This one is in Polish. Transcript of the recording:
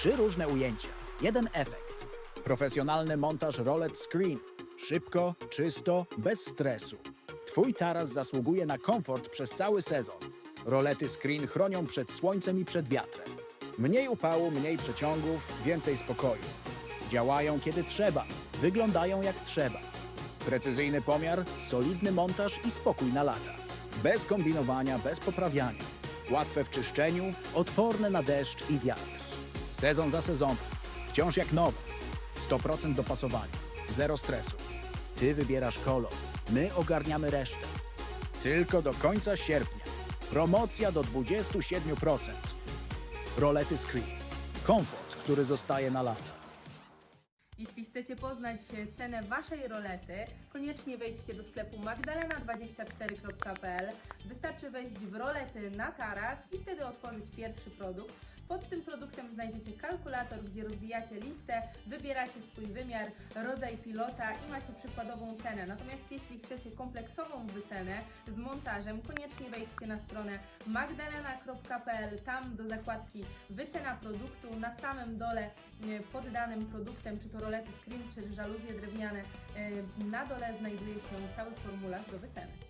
Trzy różne ujęcia, jeden efekt. Profesjonalny montaż roulette screen. Szybko, czysto, bez stresu. Twój taras zasługuje na komfort przez cały sezon. Rolety screen chronią przed słońcem i przed wiatrem. Mniej upału, mniej przeciągów, więcej spokoju. Działają kiedy trzeba, wyglądają jak trzeba. Precyzyjny pomiar, solidny montaż i spokój na lata. Bez kombinowania, bez poprawiania. Łatwe w czyszczeniu, odporne na deszcz i wiatr. Sezon za sezonem. Wciąż jak nowe. 100% dopasowania. Zero stresu. Ty wybierasz kolor. My ogarniamy resztę. Tylko do końca sierpnia. Promocja do 27%. Rolety Screen. Komfort, który zostaje na lata. Jeśli chcecie poznać cenę Waszej rolety, koniecznie wejdźcie do sklepu magdalena24.pl. Wystarczy wejść w rolety na taras i wtedy otworzyć pierwszy produkt. Pod tym produktem znajdziecie kalkulator, gdzie rozwijacie listę, wybieracie swój wymiar, rodzaj pilota i macie przykładową cenę. Natomiast jeśli chcecie kompleksową wycenę z montażem, koniecznie wejdźcie na stronę magdalena.pl. Tam do zakładki wycena produktu na samym dole e, pod danym produktem, czy to rolety screen, czy żaluzje drewniane, e, na dole znajduje się cały formularz do wyceny.